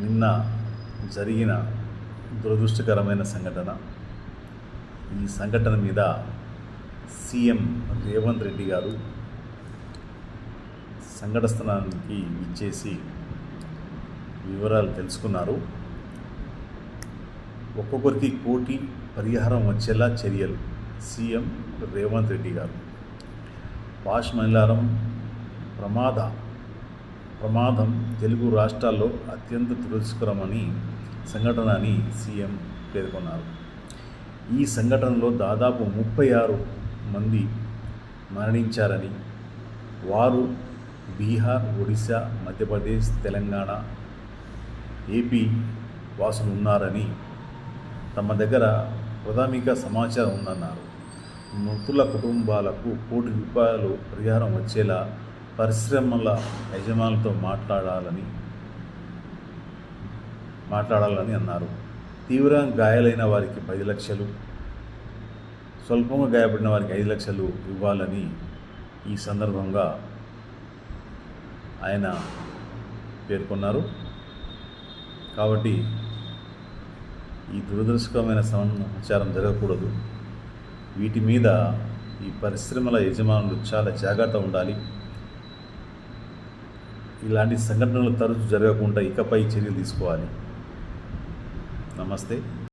నిన్న జరిగిన దురదృష్టకరమైన సంఘటన. ఈ సంఘటన మీద సీఎం రేవంత్ రెడ్డి గారు సంఘట స్థలానికి ఇచ్చేసి వివరాలు తెలుసుకున్నారు. ఒక్కొక్కరికి కోటి పరిహారం వచ్చేలా చర్యలు సీఎం రేవంత్ రెడ్డి గారు. పాష్ మైలారం ప్రమాద ప్రమాదం తెలుగు రాష్ట్రాల్లో అత్యంత దురదృష్టకరమని సంఘటన అని సీఎం పేర్కొన్నారు. ఈ సంఘటనలో దాదాపు ముప్పై ఆరు మంది మరణించారని వారు బీహార్ ఒడిశా మధ్యప్రదేశ్ తెలంగాణ ఏపీ వాసులు ఉన్నారని తమ దగ్గర ప్రాథమిక సమాచారం ఉందన్నారు. మృతుల కుటుంబాలకు కోటి రూపాయలు పరిహారం వచ్చేలా పరిశ్రమల యజమానులతో మాట్లాడాలని మాట్లాడాలని అన్నారు. తీవ్రంగా గాయాలైన వారికి పది లక్షలు స్వల్పంగా గాయపడిన వారికి ఐదు లక్షలు ఇవ్వాలని ఈ సందర్భంగా ఆయన పేర్కొన్నారు. కాబట్టి ఈ దురదృష్టకరమైన సమాచారం జరగకూడదు. వీటి మీద ఈ పరిశ్రమల యజమానులు చాలా జాగ్రత్త ఉండాలి. ఇలాంటి సంఘటనలు తరచు జరగకుండా ఇకపై చర్యలు తీసుకోవాలి. నమస్తే.